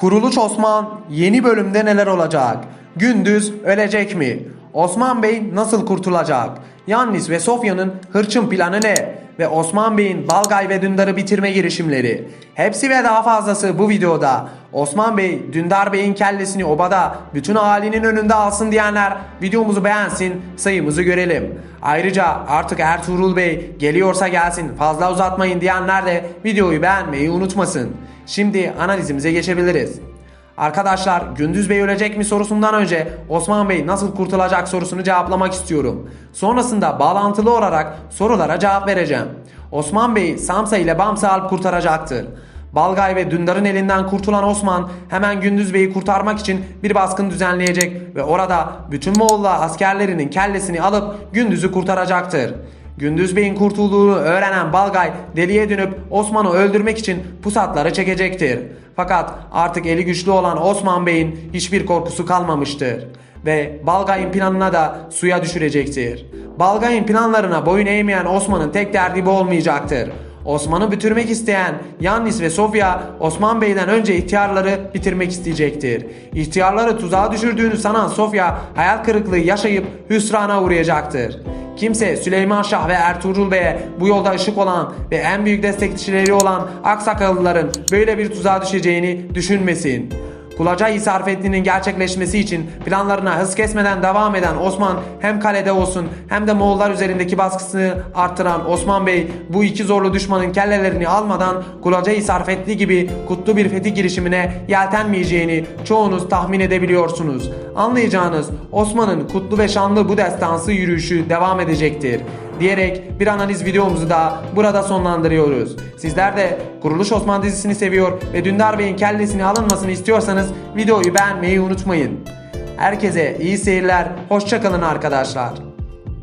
Kuruluş Osman yeni bölümde neler olacak? Gündüz ölecek mi? Osman Bey nasıl kurtulacak? Yannis ve Sofya'nın hırçın planı ne? Ve Osman Bey'in Balgay ve Dündar'ı bitirme girişimleri. Hepsi ve daha fazlası bu videoda. Osman Bey, Dündar Bey'in kellesini obada bütün ahalinin önünde alsın diyenler videomuzu beğensin, sayımızı görelim. Ayrıca artık Ertuğrul Bey geliyorsa gelsin fazla uzatmayın diyenler de videoyu beğenmeyi unutmasın. Şimdi analizimize geçebiliriz. Arkadaşlar Gündüz Bey ölecek mi sorusundan önce Osman Bey nasıl kurtulacak sorusunu cevaplamak istiyorum. Sonrasında bağlantılı olarak sorulara cevap vereceğim. Osman Bey Samsa ile Bamsa alıp kurtaracaktır. Balgay ve Dündar'ın elinden kurtulan Osman hemen Gündüz Bey'i kurtarmak için bir baskın düzenleyecek ve orada bütün Moğollar askerlerinin kellesini alıp Gündüz'ü kurtaracaktır. Gündüz Bey'in kurtulduğunu öğrenen Balgay deliye dönüp Osman'ı öldürmek için pusatları çekecektir. Fakat artık eli güçlü olan Osman Bey'in hiçbir korkusu kalmamıştır. Ve Balgay'ın planına da suya düşürecektir. Balgay'ın planlarına boyun eğmeyen Osman'ın tek derdi bu olmayacaktır. Osman'ı bitirmek isteyen Yannis ve Sofya Osman Bey'den önce ihtiyarları bitirmek isteyecektir. İhtiyarları tuzağa düşürdüğünü sanan Sofya hayal kırıklığı yaşayıp hüsrana uğrayacaktır. Kimse Süleyman Şah ve Ertuğrul Bey'e bu yolda ışık olan ve en büyük destekçileri olan Aksakallıların böyle bir tuzağa düşeceğini düşünmesin. Kulaca Hisarfetli'nin gerçekleşmesi için planlarına hız kesmeden devam eden Osman hem kalede olsun hem de Moğollar üzerindeki baskısını arttıran Osman Bey bu iki zorlu düşmanın kellelerini almadan Kulaca Hisarfetli gibi kutlu bir fetih girişimine yeltenmeyeceğini çoğunuz tahmin edebiliyorsunuz. Anlayacağınız Osman'ın kutlu ve şanlı bu destansı yürüyüşü devam edecektir diyerek bir analiz videomuzu da burada sonlandırıyoruz. Sizler de Kuruluş Osman dizisini seviyor ve Dündar Bey'in kellesini alınmasını istiyorsanız videoyu beğenmeyi unutmayın. Herkese iyi seyirler, hoşçakalın arkadaşlar.